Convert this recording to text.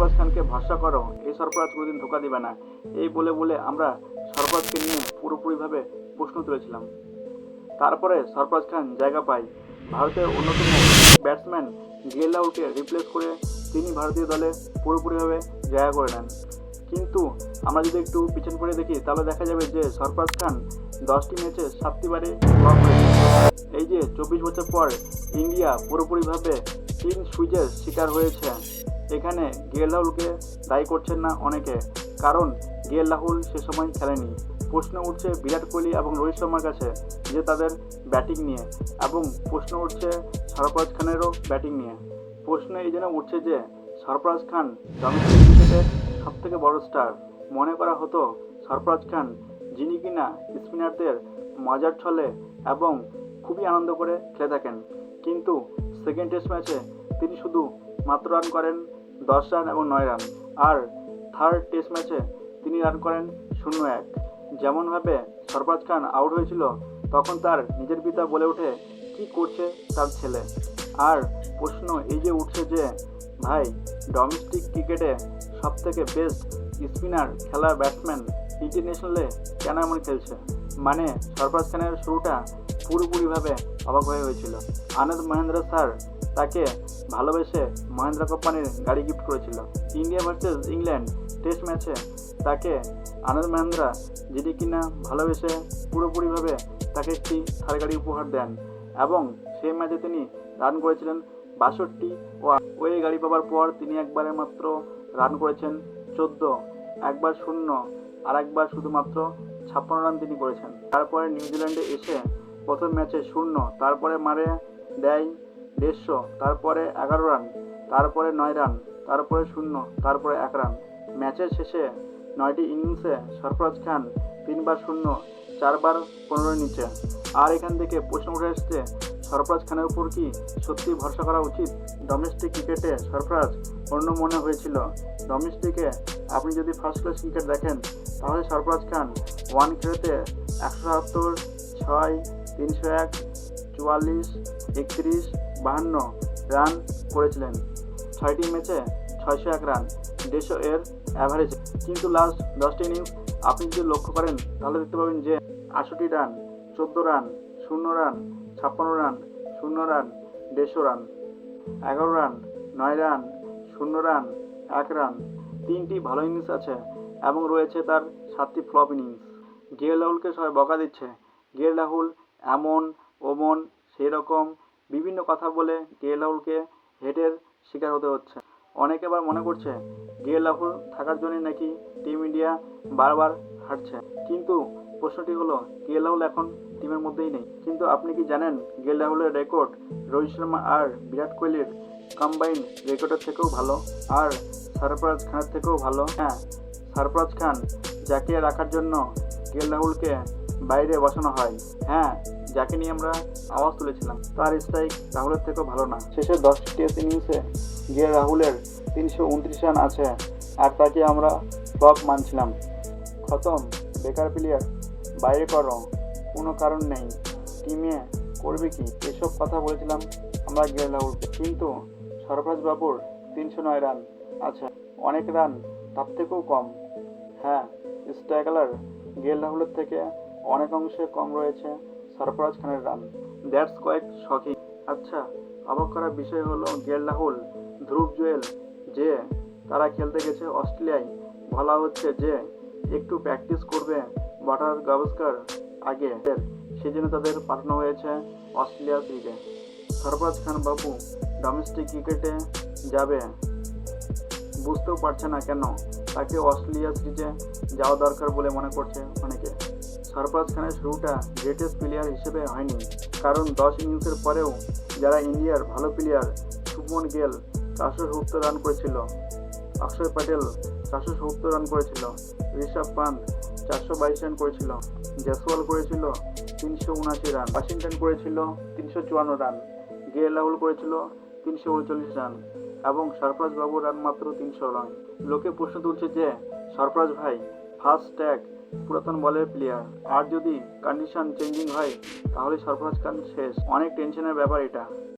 সরফরাজ খানকে ভরসা করো। এই সরফরাজ কোনোদিন ধোকা দিবে না। এই বলে বলে আমরা সরফরাজকে নিয়ে পুরোপুরিভাবে প্রশ্ন তুলেছিলাম। তারপরে সরফরাজ খান জায়গা পায়। ভারতের অন্যতম ব্যাটসম্যান গেল রাহুলকে রিপ্লেস করে তিনি ভারতীয় দলে পুরোপুরিভাবে জায়গা করে নেন। কিন্তু আমরা যদি একটু পিছন পড়ে দেখি, তাহলে দেখা যাবে যে সরফরাজ খান দশটি ম্যাচে সাতটি বারে এই যে চব্বিশ বছর পর ইন্ডিয়া পুরোপুরিভাবে তিন সুইচের শিকার হয়েছে। এখানে গেল রাহুলকে দায়ী করছেন না অনেকে, কারণ গেল রাহুল সে সময় খেলেনি। প্রশ্ন উঠছে বিরাট কোহলি এবং রোহিত শর্মার কাছে যে তাদের ব্যাটিং নিয়ে, এবং প্রশ্ন উঠছে সরফরাজ খানেরও ব্যাটিং নিয়ে। প্রশ্ন এই জন্য উঠছে যে সরফরাজ খান ডোমেস্টিক ক্রিকেটের সব থেকে বড় স্টার। মনে করা হতো সরফরাজ খান, যিনি কিনা স্পিনারদের মজার ছলে এবং খুবই আনন্দ করে খেলে থাকেন। কিন্তু সেকেন্ড টেস্ট ম্যাচে তিনি শুধু মাত্র রান করেন দশ রান এবং নয় রান। আর থার্ড টেস্ট ম্যাচে তিনি রান করেন শূন্য এক। যেমনভাবে সরফরাজ খান আউট হয়েছিল, তখন তার নিজের পিতা বলে ওঠে, কি করছে তার ছেলে? আর প্রশ্ন এই যে উঠছে যে, ভাই ডোমেস্টিক ক্রিকেটে সব থেকে বেস্ট স্পিনার খেলা ব্যাটসম্যান ইন্টারন্যাশনালে কেন এমন খেলছে? মানে সরফরাজ খানের শুরুটা পুরোপুরিভাবে অবাক হয়ে হয়েছিল। আনন্দ মহেন্দ্র স্যার তাকে ভালোবেসে মহেন্দ্র কোম্পানির গাড়ি গিফট করেছিল। ইন্ডিয়া ভার্সেস ইংল্যান্ড টেস্ট ম্যাচে তাকে আনন্দ মহেন্দ্রা যিনি কিনা ভালোবেসে পুরোপুরিভাবে তাকে একটি থার গাড়ি উপহার দেন এবং সেই ম্যাচে তিনি রান করেছিলেন বাষট্টি ও ওই গাড়ি পাবার পর তিনি একবারে মাত্র রান করেছেন চোদ্দ, একবার শূন্য আর একবার শুধুমাত্র ছাপ্পান্ন রান তিনি করেছেন। তারপরে নিউজিল্যান্ডে এসে প্রথম ম্যাচে শূন্য, তারপরে মারে দেয় দেড়শো, তারপরে এগারো রান, তারপরে নয় রান, তারপরে শূন্য, তারপরে এক রান। ম্যাচের শেষে নয়টি ইনিংসে সরফরাজ খান তিনবার শূন্য, চারবার পনেরো নিচে। আর এখান থেকে প্রশ্ন উঠে আসছে সরফরাজ খানের উপর কি সত্যি ভরসা করা উচিত? ডোমেস্টিক ক্রিকেটে সরফরাজ অন্য মনে হয়েছিল। ডোমেস্টিকে আপনি যদি ফার্স্ট ক্লাস ক্রিকেট দেখেন, তাহলে সরফরাজ খান ওয়ান খেলেতে একশো সাতাত্তর, ছয় তিনশো এক, চুয়াল্লিশ, একত্রিশ, বাহান্ন রান করেছিলেন। ছয়টি ম্যাচে ছয়শো এক রান, দেড়শো এর অ্যাভারেজ কিন্তু লাস্ট দশটি ইনিংস আপনি যদি লক্ষ্য করেন, তাহলে দেখতে পাবেন যে আটষট্টি রান, চোদ্দ রান, শূন্য রান, ছাপ্পান্ন রান, শূন্য রান, দেড়শো রান। এগারো রান, নয় রান, শূন্য রান, এক রান। তিনটি ভালো ইনিংস আছে এবং রয়েছে তার সাতটি ফ্লপ ইনিংস গেল রাহুলকে সবাই বকা দিচ্ছে। গেল রাহুল এমন, ওমন সেই রকম বিভিন্ন কথা বলে গেল রাহুলকে হেডের শিকার হতে হচ্ছে। অনেকে আবার মনে করছে গেল রাহুল থাকার জন্য নাকি টিম ইন্ডিয়া বারবার হারছে। কিন্তু প্রশ্নটি হলো গেল রাহুল এখন টিমের মধ্যেই নেই। কিন্তু আপনি কি জানেন গেল রাহুলের রেকর্ড রোহিত শর্মা আর বিরাট কোহলির কম্বাইন রেকর্ডের থেকেও ভালো আর সরফরাজ খানের থেকেও ভালো? হ্যাঁ সরফরাজ খান যাকে রাখার জন্য গেল রাহুলকে বাইরে বসানো হয়। হ্যাঁ যাকে নিয়ে আমরা আওয়াজ তুলেছিলাম, তার স্ট্রাইক রাহুলের থেকেও ভালো না। শেষের দশটি টেস্ট ইনিংসে গিয়ে রাহুলের তিনশো উনত্রিশ রান আছে, আর তাকে আমরা ফ্লপ মানছিলাম। খতম, বেকার প্লেয়ার বাইরে করো কোনো কারণ নেই। টিমে করবে কি? এসব কথা বলেছিলাম আমরা গেল রাহুলকে। কিন্তু সরফরাজ বাবুর তিনশো নয় রান আছে। অনেক রান তার থেকেও কম। হ্যাঁ স্ট্রাইকালার গেল রাহুলের থেকে অনেক অংশে কম রয়েছে। সরফরাজ খানের রান। দ্যাটস কয়েক শকিং। আচ্ছা অবাক করার বিষয় হলো গেল রাহুল ধ্রুব জুয়েল, যে তারা খেলতে গেছে অস্ট্রেলিয়ায়। বলা হচ্ছে যে একটু প্র্যাকটিস করবে বাটার গাভাস্কার আগে। সেজন্য তাদের পাঠানো হয়েছে অস্ট্রেলিয়া সিরিজে সরফরাজ খান বাবু ডোমেস্টিক ক্রিকেটে যাবে। বুঝতেও পারছে না কেন, তাকে অস্ট্রেলিয়া সিরিজে যাওয়া দরকার বলে মনে করছে অনেকে। সরফরাজ খানের শুরুটা গ্রেটেস্ট প্লেয়ার হিসেবে হয়নি, কারণ দশ ইনিংসের পরেও যারা ইন্ডিয়ার ভালো প্লেয়ার শুভমন গেল চারশো সত্তর রান করেছিল, অক্ষয় প্যাটেল চারশো সত্তর রান করেছিল, ঋষভ পান্ত চারশো বাইশ রান করেছিল, জয়সওয়াল করেছিল তিনশো উনাশি রান ওয়াশিংটন করেছিল তিনশো চুয়ান্ন রান গে রাহুল করেছিল তিনশো উনচল্লিশ রান এবং সরফরাজ বাবু রান মাত্র তিনশো রান লোকে প্রশ্ন তুলছে যে, সরফরাজ ভাই ফার্স্ট ট্যাগ পুরাতন বলের প্লেয়ার আর যদি কন্ডিশন চেঞ্জিং হয়, তাহলে সরফরাজ খান শেষ। অনেক টেনশনের ব্যাপার এটা।